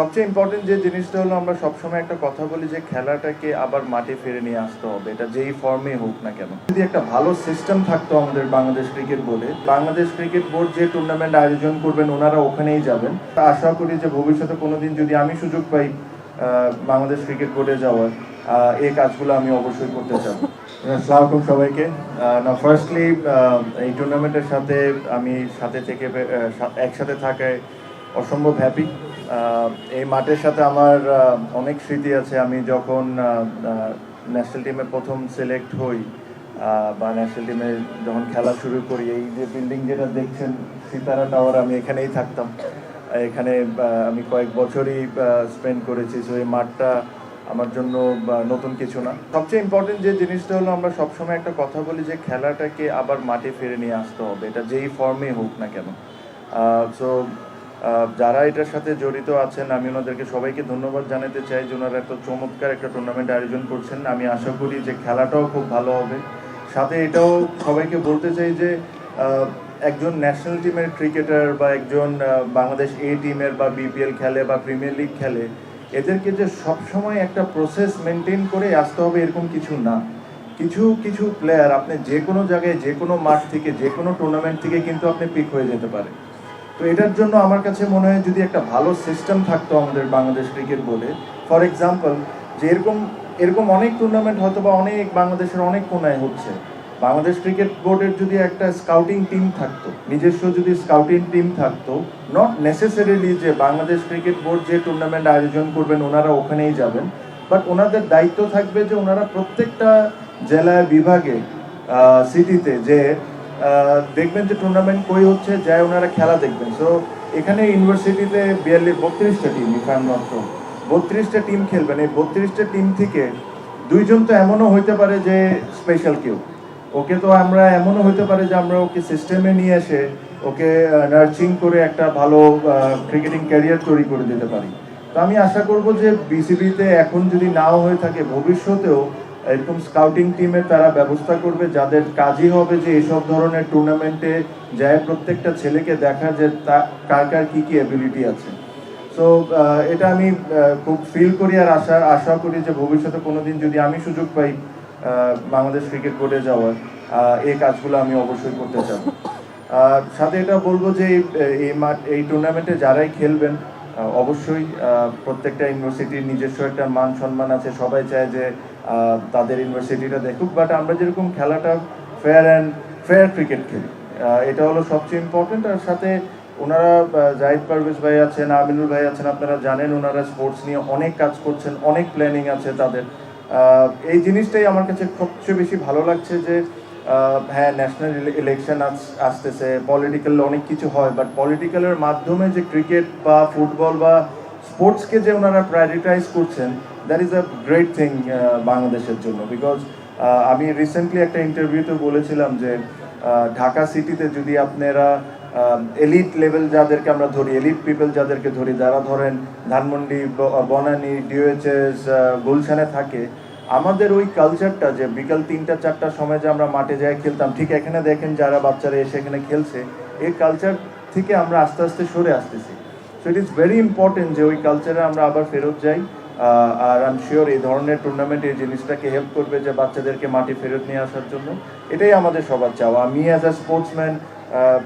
সবচেয়ে ইম্পর্টেন্ট যে জিনিসটা হলো, আমরা সবসময় একটা কথা বলি যে খেলাটাকে আবার মাঠে ফিরে নিয়ে আসতে হবে। এটা যেই ফর্মে হোক না কেন। যদি একটা ভালো সিস্টেম থাকতো আমাদের বাংলাদেশ ক্রিকেট বোর্ডে বাংলাদেশ ক্রিকেট বোর্ড যে টুর্নামেন্ট আয়োজন করবেন, ওনারা ওখানেই যাবেন। আশা করি যে ভবিষ্যতে কোনোদিন যদি আমি সুযোগ পাই বাংলাদেশ ক্রিকেট বোর্ডে যাওয়ার এই কাজগুলো আমি অবশ্যই করতে চাই আসসালামু আলাইকুম সবাইকে। না ফার্স্টলি এই টুর্নামেন্টের সাথে আমি সাথে থেকে একসাথে থাকায় অসম্ভব হ্যাপি এই মাঠের সাথে আমার অনেক স্মৃতি আছে। আমি যখন ন্যাশনাল টিমে প্রথম সিলেক্ট হই বা ন্যাশনাল টিমে যখন খেলা শুরু করি, এই যে বিল্ডিং যেটা দেখছেন, সিতারা টাওয়ার আমি এখানেই থাকতাম। এখানে আমি কয়েক বছরই স্পেন্ড করেছি। সো এই মাঠটা আমার জন্য নতুন কিছু না। সবচেয়ে ইম্পর্টেন্ট যে জিনিসটা হলো, আমরা সবসময় একটা কথা বলি যে খেলাটাকে আবার মাঠে ফিরে নিয়ে আসতে হবে। এটা যেই ফর্মে হোক না কেন। সো যারা এটার সাথে জড়িত আছেন, আমি ওনাদেরকে সবাইকে ধন্যবাদ জানাতে চাই যে ওনারা এত চমৎকার একটা টুর্নামেন্ট আয়োজন করছেন। আমি আশা করি যে খেলাটাও খুব ভালো হবে। সাথে এটাও সবাইকে বলতে চাই যে একজন ন্যাশনাল টিমের ক্রিকেটার বা একজন বাংলাদেশ এ টিমের বা বিপিএল খেলে বা প্রিমিয়ার লিগ খেলে, এদেরকে যে সবসময় একটা প্রসেস মেনটেন করে আসতে হবে এরকম কিছু না। কিছু কিছু প্লেয়ার আপনি যে কোনো জায়গায়, যে কোনো মাঠ থেকে, যে কোনো টুর্নামেন্ট থেকে কিন্তু আপনি পিক হয়ে যেতে পারে তো এটার জন্য আমার কাছে মনে হয় যদি একটা ভালো সিস্টেম থাকতো আমাদের বাংলাদেশ ক্রিকেট বলে ফর এক্সাম্পল যে এরকম এরকম অনেক টুর্নামেন্ট হয়তো বা অনেক বাংলাদেশের অনেক কোনায় হচ্ছে। বাংলাদেশ ক্রিকেট বোর্ডের যদি একটা স্কাউটিং টিম থাকতো, নিজস্ব যদি স্কাউটিং টিম থাকতো নট নেসেসারিলি যে বাংলাদেশ ক্রিকেট বোর্ড যে টুর্নামেন্ট আয়োজন করবেন, ওনারা ওখানেই যাবেন বাট ওনাদের দায়িত্ব থাকবে যে ওনারা প্রত্যেকটা জেলায় বিভাগে সিটিতে যে দেখবেন যে টুর্নামেন্ট কই হচ্ছে, যায় ওনারা খেলা দেখবেন। সো এখানে ইউনিভার্সিটিতে বিয়াল্লিশ, বত্রিশটা টিম নট বত্রিশটা টিম খেলবেন। এই বত্রিশটা টিম থেকে দুইজন তো এমনও হইতে পারে যে স্পেশাল কেউ। ওকে তো আমরা এমনও হইতে পারে যে আমরা ওকে সিস্টেমে নিয়ে এসে ওকে নার্চিং করে একটা ভালো ক্রিকেটিং ক্যারিয়ার তৈরি করে দিতে পারি। তো আমি আশা করব যে বিসিবিতে এখন যদি নাও হয়ে থাকে, ভবিষ্যতেও এরকম স্কাউটিং টিমে তারা ব্যবস্থা করবে, যাদের কাজই হবে যে এসব ধরনের টুর্নামেন্টে যায় প্রত্যেকটা ছেলেকে দেখা যে তা, কার কার কী কী অ্যাবিলিটি আছে। সো এটা আমি খুব ফিল করি আর আশা আশা করি যে ভবিষ্যতে কোনোদিন যদি আমি সুযোগ পাই বাংলাদেশ ক্রিকেট বোর্ডে যাওয়ার এই কাজগুলো আমি অবশ্যই করতে চাই। সাথে এটা বলব যে এই- মাঠ এই টুর্নামেন্টে যারাই খেলবেন অবশ্যই প্রত্যেকটা ইউনিভার্সিটির নিজস্ব একটা মান সম্মান আছে। সবাই চায় যে তাদের ইউনিভার্সিটিটা দেখুক বাট আমরা যেরকম খেলাটা ফেয়ার অ্যান্ড ফেয়ার ক্রিকেট খেলি এটা হলো সবচেয়ে ইম্পর্টেন্ট আর সাথে ওনারা জাহিদ পারভেজ ভাই আছেন, আমিনুল ভাই আছেন, আপনারা জানেন ওনারা স্পোর্টস নিয়ে অনেক কাজ করছেন, অনেক প্ল্যানিং আছে তাদের। এই জিনিসটাই আমার কাছে সবচেয়ে বেশি ভালো লাগছে যে হ্যাঁ ন্যাশনাল ইলেকশন আসতেছে পলিটিক্যাল অনেক কিছু হয় বাট পলিটিক্যালের মাধ্যমে যে ক্রিকেট বা ফুটবল বা স্পোর্টসকে যে ওনারা প্রায়োরিটাইজ করছেন that is a great thing বাংলাদেশের জন্য বিকজ আমি রিসেন্টলি একটা ইন্টারভিউতে বলেছিলাম যে ঢাকা সিটিতে যদি আপনারা এলিট লেভেল যাদেরকে আমরা ধরি এলিট পিপল যাদেরকে ধরি, যারা ধরেন ধানমন্ডি বনানী ডিওএইচএস গুলশানে থাকে, আমাদের ওই কালচারটা যে বিকাল তিনটা, চারটার সময় যে আমরা মাঠে যাই খেলতাম, ঠিক এখানে দেখেন যারা বাচ্চারা এসে এখানে খেলছে, এই কালচার থেকে আমরা আস্তে আস্তে সরে আসতেছি। So it is very important যে ওই কালচারে আমরা আবার ফেরত যাই আর আই এম শিওর এই ধরনের টুর্নামেন্ট এই জিনিসটাকে হেল্প করবে যে বাচ্চাদেরকে মাঠে ফেরত নিয়ে আসার জন্য। এটাই আমাদের সবার চাওয়া। আমি অ্যাজ আ স্পোর্টসম্যান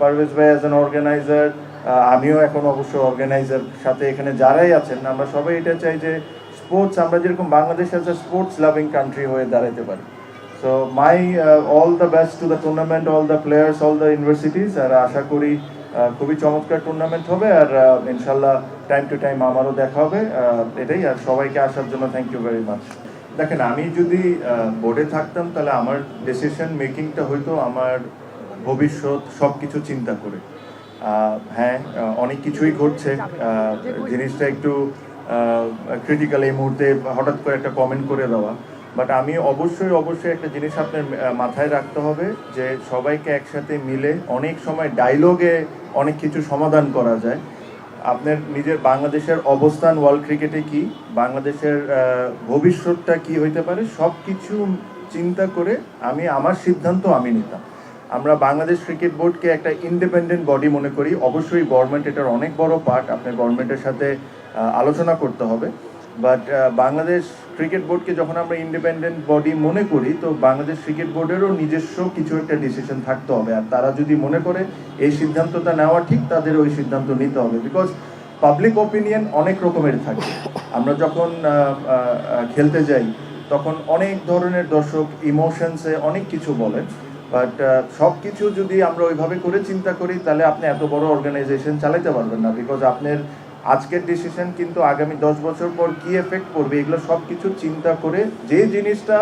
পারভেজ ভাই অ্যাজ অ্যান অর্গানাইজার আমিও এখন অবশ্য অর্গানাইজার সাথে এখানে যারাই আছেন, আমরা সবাই এটা চাই যে স্পোর্টস আমরা যেরকম Bangladesh as a sports loving country হয়ে দাঁড়াতে পারি। So my all the best to the tournament all the players all the universities আর আশা করি খুবই চমৎকার টুর্নামেন্ট হবে আর ইনশাল্লাহ টাইম টু টাইম আমারও দেখা হবে। এটাই, আর সবাইকে আসার জন্য থ্যাংক ইউ ভেরি মাচ দেখেন, আমি যদি বোর্ডে থাকতাম, তাহলে আমার ডিসিশন মেকিংটা হয়তো আমার ভবিষ্যৎ সব কিছু চিন্তা করে। হ্যাঁ অনেক কিছুই ঘটছে। জিনিসটা একটু ক্রিটিক্যাল এই মুহূর্তে হঠাৎ করে একটা কমেন্ট করে দেওয়া। বাট আমি অবশ্যই অবশ্যই একটা জিনিস আপনার মাথায় রাখতে হবে যে সবাইকে একসাথে মিলে অনেক সময় ডায়লগে অনেক কিছু সমাধান করা যায়। আপনার নিজের বাংলাদেশের অবস্থান ওয়ার্ল্ড ক্রিকেটে কি? বাংলাদেশের ভবিষ্যৎটা কি হইতে পারে? সব কিছু চিন্তা করে আমি, আমার সিদ্ধান্ত আমি নিতাম। আমরা বাংলাদেশ ক্রিকেট বোর্ডকে একটা ইন্ডিপেন্ডেন্ট বডি মনে করি। অবশ্যই গভর্নমেন্ট এটার অনেক বড় পার্ট আপনার গভর্নমেন্টের সাথে আলোচনা করতে হবে। বাট বাংলাদেশ ক্রিকেট বোর্ডকে যখন আমরা ইন্ডিপেন্ডেন্ট বডি মনে করি, তো বাংলাদেশ ক্রিকেট বোর্ডেরও নিজস্ব কিছু একটা ডিসিশন থাকতে হবে। আর তারা যদি মনে করে এই সিদ্ধান্তটা নেওয়া ঠিক, তাদের ওই সিদ্ধান্ত নিতে হবে। বিকজ পাবলিক ওপিনিয়ন অনেক রকমের থাকে। আমরা যখন খেলতে যাই, তখন অনেক ধরনের দর্শক ইমোশনসে অনেক কিছু বলেন বাট সব কিছু যদি আমরা ওইভাবে করে চিন্তা করি, তাহলে আপনি এত বড় অর্গানাইজেশন চালাতে পারবেন না। বিকজ আপনার আজকের ডিসিশন কিন্তু আগামী দশ বছর পর কি এফেক্ট করবে এগুলো সব কিছু চিন্তা করে যে জিনিসটা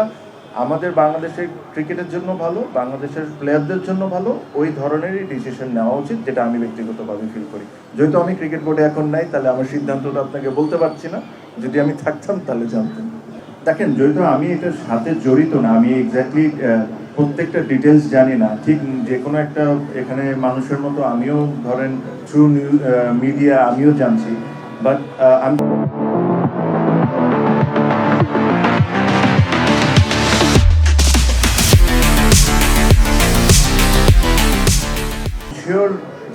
আমাদের বাংলাদেশের ক্রিকেটের জন্য ভালো, বাংলাদেশের প্লেয়ারদের জন্য ভালো, ওই ধরনেরই ডিসিশন নেওয়া উচিত যেটা আমি ব্যক্তিগতভাবে ফিল করি। যেহেতু আমি ক্রিকেট বোর্ডে এখন নাই, তাহলে আমার সিদ্ধান্তটা আপনাকে বলতে পারছি না। যদি আমি থাকতাম, তাহলে জানতেন দেখেন, যেহেতু আমি এটার সাথে জড়িত না, আমি এক্স্যাক্টলি প্রত্যেকটা ডিটেলস জানি না। ঠিক যে কোনো একটা এখানে মানুষের মতো আমিও ধরেন থ্রু মিডিয়া আমিও জানছি। বাট আমি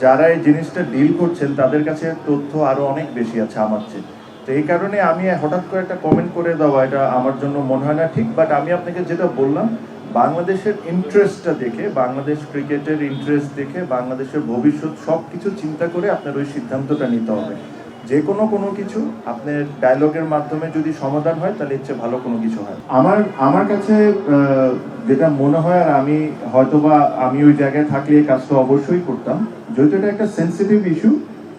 যারা এই জিনিসটা ডিল করছেন, তাদের কাছে তথ্য আরও অনেক বেশি আছে আমার চেয়ে। তো এই কারণে আমি হঠাৎ করে একটা কমেন্ট করে দেওয়া, এটা আমার জন্য মনে হয় না ঠিক বাট আমি আপনাকে যেটা বললাম বাংলাদেশের ইন্টারেস্টটা দেখে, বাংলাদেশ ক্রিকেটের ইন্টারেস্ট দেখে, বাংলাদেশের ভবিষ্যৎ সব কিছু চিন্তা করে আপনার ওই সিদ্ধান্তটা নিতে হবে। যে কোনো কোনো কিছু আপনার ডায়লগের মাধ্যমে যদি সমাধান হয়, তাহলে ইচ্ছে ভালো কোনো কিছু হয় আমার আমার কাছে যেটা মনে হয়, আর আমি হয়তোবা, আমি ওই জায়গায় থাকলে এই কাজটা অবশ্যই করতাম, যেহেতু এটা একটা সেন্সিটিভ ইস্যু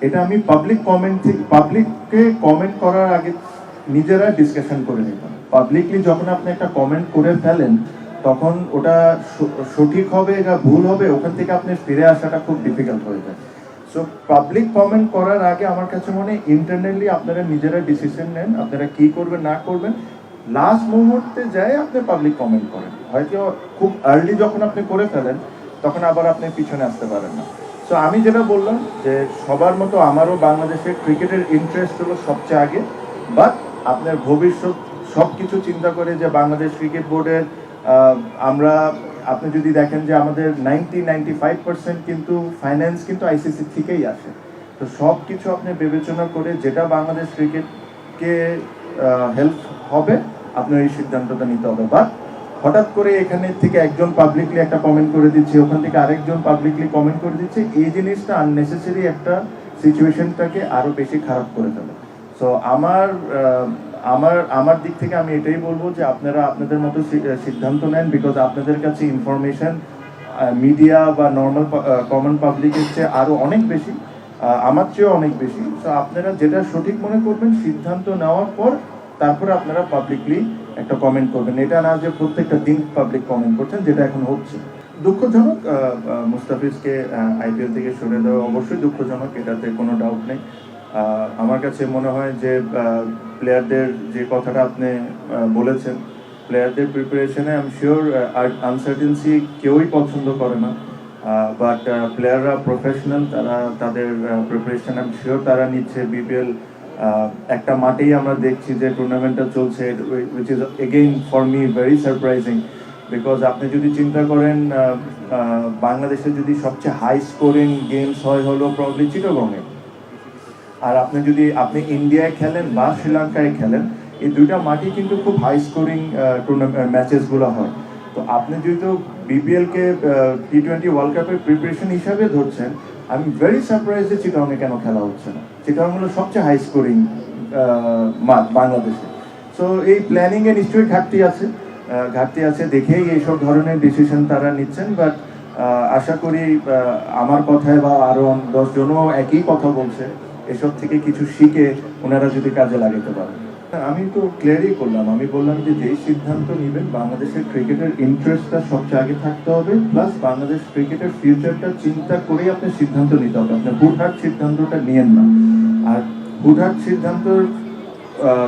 এটা আমি পাবলিক কমেন্ট থেকে পাবলিককে কমেন্ট করার আগে নিজেরা ডিসকাশন করে নিতাম। পাবলিকলি যখন আপনি একটা কমেন্ট করে ফেলেন তখন ওটা সঠিক হবে না ভুল হবে, ওখান থেকে আপনি ফিরে আসাটা খুব ডিফিকাল্ট হয়ে যায়। সো পাবলিক কমেন্ট করার আগে আমার কাছে মনে ইন্টারনালি আপনারা নিজেরা ডিসিশন নেন, আপনারা কি করবেন, না করবেন। লাস্ট মুহূর্তে যায় আপনি পাবলিক কমেন্ট করেন। হয়তো খুব আর্লি যখন আপনি করে ফেলেন, তখন আবার আপনি পিছনে আসতে পারেন না। সো আমি যেটা বললাম যে সবার মতো আমারও বাংলাদেশের ক্রিকেটের ইন্টারেস্ট হলো সবচেয়ে আগে। বাট আপনার ভবিষ্যৎ সব কিছু চিন্তা করে যে বাংলাদেশ ক্রিকেট বোর্ডের আমরা, আপনি যদি দেখেন যে আমাদের নাইনটি নাইনটি ফাইভ পার্সেন্ট কিন্তু ফাইন্যান্স কিন্তু আইসিসি থেকেই আসে। তো সব কিছু আপনি বিবেচনা করে যেটা বাংলাদেশ ক্রিকেটকে হেল্প হবে আপনার এই সিদ্ধান্তটা নিতে হবে। বাট হঠাৎ করে এখানে থেকে একজন পাবলিকলি একটা কমেন্ট করে দিচ্ছে, ওখান থেকে আরেকজন পাবলিকলি কমেন্ট করে দিচ্ছে, এই জিনিসটা আননেসেসারি একটা সিচুয়েশনটাকে আরও বেশি খারাপ করে দেবে। সো আমার আমার আমার দিক থেকে আমি এটাই বলব যে আপনারা আপনাদের মতো সিদ্ধান্ত নেন বিকজ আপনাদের কাছে ইনফরমেশন মিডিয়া বা নর্মাল কমন পাবলিকের চেয়ে আরও অনেক বেশি আমার চেয়েও অনেক বেশি। তো আপনারা যেটা সঠিক মনে করবেন, সিদ্ধান্ত নেওয়ার পর তারপরে আপনারা পাবলিকলি একটা কমেন্ট করবেন। এটা না যে প্রত্যেকটা দিন পাবলিক কমেন্ট করছেন, যেটা এখন হচ্ছে। দুঃখজনক মুস্তাফিজকে আইপিএল থেকে সরে দেওয়া অবশ্যই দুঃখজনক, এটাতে কোনো ডাউট নেই। আমার কাছে মনে হয় যে প্লেয়ারদের যে কথাটা আপনি বলেছেন প্লেয়ারদের প্রিপারেশনে আমি শিওর আনসার্টেন্সি কেউই পছন্দ করে না। বাট প্লেয়াররা প্রফেশনাল তারা তাদের প্রিপারেশন আমি শিওর তারা নিচ্ছে বিপিএল একটা মাঠেই আমরা দেখছি যে টুর্নামেন্টটা চলছে which is again for me very surprising because আপনি যদি চিন্তা করেন বাংলাদেশে যদি সবচেয়ে হাই স্কোরিং গেমস হয় হলো প্রবলি চিটগংয়ে আর আপনি যদি, আপনি ইন্ডিয়ায় খেলেন বা শ্রীলঙ্কায় খেলেন, এই দুইটা মাঠই কিন্তু খুব হাই স্কোরিং টুর্নামেন্ট ম্যাচেসগুলো হয়। তো আপনি যেহেতু বিপিএল কে টি টোয়েন্টি ওয়ার্ল্ড কাপের প্রিপারেশন হিসাবে ধরছেন, আমি ভেরি সারপ্রাইজ যে চিটাংয়ে কেন খেলা হচ্ছে না। চিটাং হলো সবচেয়ে হাই স্কোরিং মাঠ বাংলাদেশে। সো এই প্ল্যানিং এ নিশ্চয়ই ঘাটতি আছে। ঘাটতি আছে দেখেই এইসব ধরনের ডিসিশন তারা নিচ্ছেন বাট আশা করি আমার কথায় বা আরও দশ জনও একই কথা বলছে। এসব থেকে কিছু শিখে ওনারা যদি কাজে লাগাতে পারেন। আমি তো ক্লিয়ারই করলাম। আমি বললাম যে যেই সিদ্ধান্ত নেবেন, বাংলাদেশের ক্রিকেটের ইন্টারেস্টটা সবচেয়ে আগে থাকতে হবে প্লাস বাংলাদেশ ক্রিকেটের ফিউচারটা চিন্তা করেই আপনি সিদ্ধান্ত নিতে হবে। আপনি হুটহাট সিদ্ধান্তটা নিয়েন না। আর হুটহাট সিদ্ধান্ত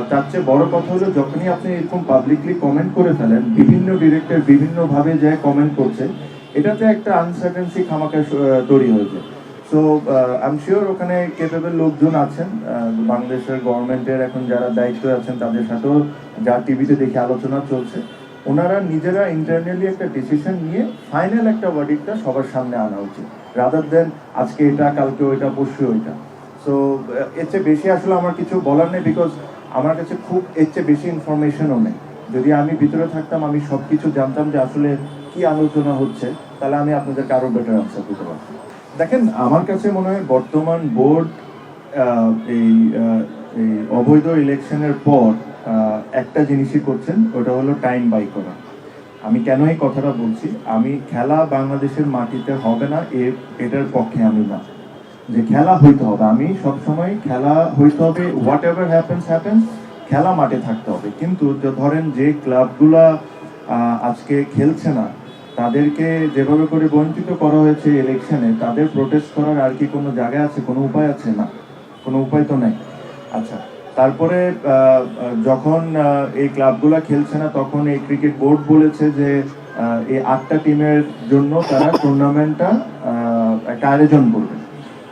তার চেয়ে বড় কথা হলো, যখনই আপনি এরকম পাবলিকলি কমেন্ট করে ফেলেন, বিভিন্ন ডিরেক্টর বিভিন্ন ভাবে যে কমেন্ট করছে, এটাতে একটা আনসার্টেন্সি খামাকা তৈরি হয়েছে সো আই এম শিওর ওখানে কেপেবল লোকজন আছেন। বাংলাদেশের গভর্নমেন্টের এখন যারা দায়িত্বে আছেন, তাদের সাথেও যা টিভিতে দেখে আলোচনা চলছে, ওনারা নিজেরা ইন্টারনালি একটা ডিসিশন নিয়ে ফাইনাল একটা ওয়ার্ডিকটা সবার সামনে আনা উচিত। রাদার দেন আজকে এটা, কালকে ওইটা, পরশু ওইটা। সো এর চেয়ে বেশি আসলে আমার কিছু বলার নেই বিকজ আমার কাছে খুব এর চেয়ে বেশি ইনফরমেশনও নেই। যদি আমি ভিতরে থাকতাম, আমি সব কিছু জানতাম যে আসলে কি আলোচনা হচ্ছে, তাহলে আমি আপনাদেরকে আরও বেটার আনসার দিতে পারতাম। দেখেন, আমার কাছে মনে হয় বর্তমান বোর্ড এই এই অবৈধ ইলেকশনের পর একটা জিনিসই করছেন, ওটা হলো টাইম বাই করা। আমি কেন এই কথাটা বলছি? আমি খেলা বাংলাদেশের মাটিতে হবে না এ এটার পক্ষে আমি না। যে খেলা হইতে হবে, আমি সবসময় খেলা হইতে হবে হোয়াট এভার হ্যাপেন্স হ্যাপেন্স খেলা মাঠে থাকতে হবে। কিন্তু ধরেন যে ক্লাবগুলা আজকে খেলছে না তাদেরকে যেভাবে করে বঞ্চিত করা হয়েছে ইলেকশনে তাদের প্রোটেস্ট করার আর কি কোনো জায়গা আছে? কোনো উপায় আছে না? কোনো উপায় তো নাই। আচ্ছা তারপরে যখন এই ক্লাবগুলা খেলছে না, তখন এই ক্রিকেট বোর্ড বলেছে যে এই আটটা টিমের জন্য তারা টুর্নামেন্টটা একটা আয়োজন করবে।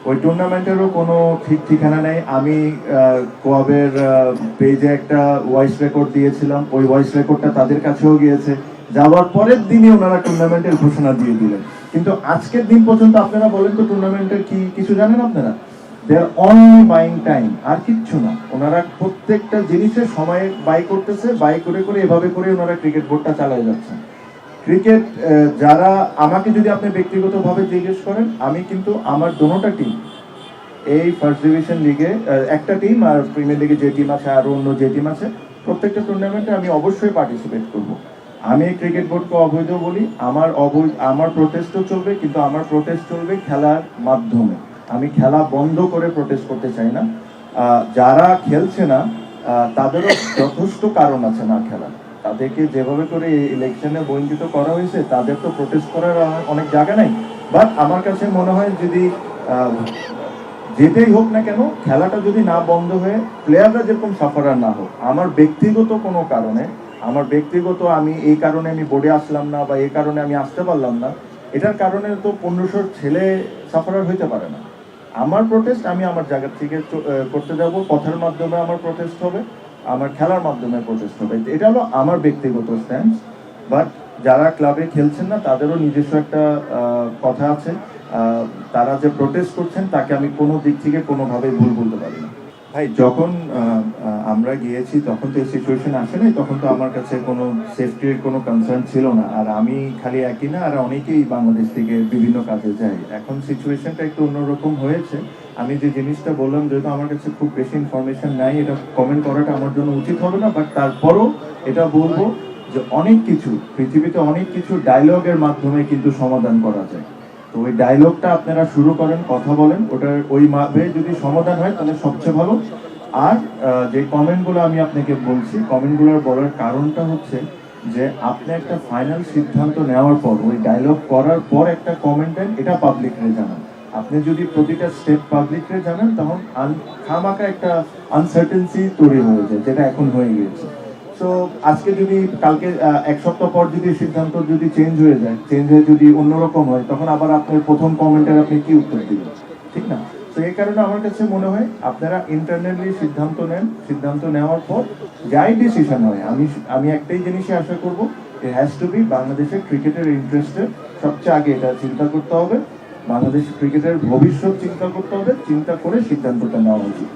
ওই টুর্নামেন্টেরও কোনো ঠিক ঠিকানা নেই। আমি কোয়াবের পেজে একটা ভয়েস রেকর্ড দিয়েছিলাম। ওই ভয়েস রেকর্ডটা তাদের কাছেও গিয়েছে। যাওয়ার পরের দিনই ওনারা টুর্নামেন্টের ঘোষণা দিয়ে দিলেন। কিন্তু আজকের দিন পর্যন্ত আপনারা বলেন তো টুর্নামেন্টের কি কিছু জানেন আপনারা? They are only buying time আর কিচ্ছু না। ওনারা প্রত্যেকটা জিনিসের সময় বাই করতেছে বাই করে করে এভাবে করে ওনারা ক্রিকেট বোর্ডটা চালিয়ে যাচ্ছেন। ক্রিকেট যারা আমাকে যদি আপনি ব্যক্তিগতভাবে জিজ্ঞেস করেন, আমি কিন্তু আমার দোনোটা টিম এই ফার্স্ট ডিভিশন লিগে একটা টিম আর প্রিমিয়ার লিগে যে টিম আছে আর অন্য যে টিম আছে, প্রত্যেকটা টুর্নামেন্টে আমি অবশ্যই পার্টিসিপেট করব। আমি ক্রিকেট বোর্ডকে অবৈধ বলি, আমার অবৈধ, আমার প্রোটেস্টও চলবে, কিন্তু আমার প্রোটেস্ট চলবে খেলার মাধ্যমে। আমি খেলা বন্ধ করে প্রোটেস্ট করতে চাই না। যারা খেলছে না তাদেরও যথেষ্ট কারণ আছে না খেলার। তাদেরকে যেভাবে করে ইলেকশনে বঞ্চিত করা হয়েছে, তাদের তো প্রোটেস্ট করার অনেক জায়গা নাই। বাট আমার কাছে মনে হয় যদি যেতেই হোক না কেন, খেলাটা যদি না বন্ধ হয়ে প্লেয়াররা যেরকম সাফারার না হোক, আমার ব্যক্তিগত কোনো কারণে আমার ব্যক্তিগত আমি এই কারণে আমি বোর্ডে আসলাম না বা এই কারণে আমি আসতে পারলাম না। এটার কারণে তো পনেরোশো ছেলে সাফারার হইতে পারে না। আমার প্রোটেস্ট আমি আমার জায়গা থেকে করতে যাব। কথার মাধ্যমে আমার প্রোটেস্ট হবে, আমার খেলার মাধ্যমে প্রোটেস্ট হবে। এটা হলো আমার ব্যক্তিগত স্ট্যান্ড বাট যারা ক্লাবে খেলছেন না, তাদেরও নিজস্ব একটা কথা আছে। তারা যে প্রোটেস্ট করছেন, তাকে আমি কোনো দিক থেকে কোনোভাবেই ভুল বলতে পারি না। ভাই, যখন আমরা গিয়েছি, তখন তো সিচুয়েশন আসে নাই, তখন তো আমার কাছে কোনো সেফটির কোনো কনসার্ন ছিল না। আর আমি খালি একই না, আর অনেকেই বাংলাদেশ থেকে বিভিন্ন কাজে যাই এখন সিচুয়েশনটা একটু অন্যরকম হয়েছে। আমি যে জিনিসটা বললাম, যেহেতু আমার কাছে খুব বেশি ইনফরমেশন নাই, এটা কমেন্ট করাটা আমার জন্য উচিত হবে না বাট তারপরও এটা বলব যে অনেক কিছু, পৃথিবীতে অনেক কিছু ডায়লগের মাধ্যমে কিন্তু সমাধান করা যায়। তো ওই ডায়লগটা আপনারা শুরু করেন, কথা বলেন, ওটার ওই মাপে যদি সমাধান হয়, তাহলে সবচেয়ে ভালো। আর যে কমেন্টগুলো আমি আপনাকে বলছি কমেন্টগুলোর বলার কারণটা হচ্ছে যে আপনি একটা ফাইনাল সিদ্ধান্ত নেওয়ার পর, ওই ডায়লগ করার পর একটা কমেন্ট দেন, এটা পাবলিকরে জানান। আপনি যদি প্রতিটা স্টেপ পাবলিকরে জানান, তখন খামাকা একটা আনসার্টেন্সি তৈরি হয়ে যায়, যেটা এখন হয়ে গিয়েছে। তো আজকে যদি কালকে এক সপ্তাহ পর যদি সিদ্ধান্ত যদি চেঞ্জ হয়ে যায় চেঞ্জ হয়ে যদি অন্যরকম হয়, তখন আবার আপনার প্রথম কমেন্টের আপনি কি উত্তর দিবেন? ঠিক না? তো এই কারণে আমার কাছে মনে হয় আপনারা ইন্টারনালি সিদ্ধান্ত নেন, সিদ্ধান্ত নেওয়ার পর যাই ডিসিশন হয়, আমি আমি একটাই জিনিসই আশা করব ইট হ্যাজ টু বি বাংলাদেশের ক্রিকেটের ইন্টারেস্টে সবচেয়ে আগে এটা চিন্তা করতে হবে, বাংলাদেশ ক্রিকেটের ভবিষ্যৎ চিন্তা করতে হবে, চিন্তা করে সিদ্ধান্তটা নেওয়া উচিত।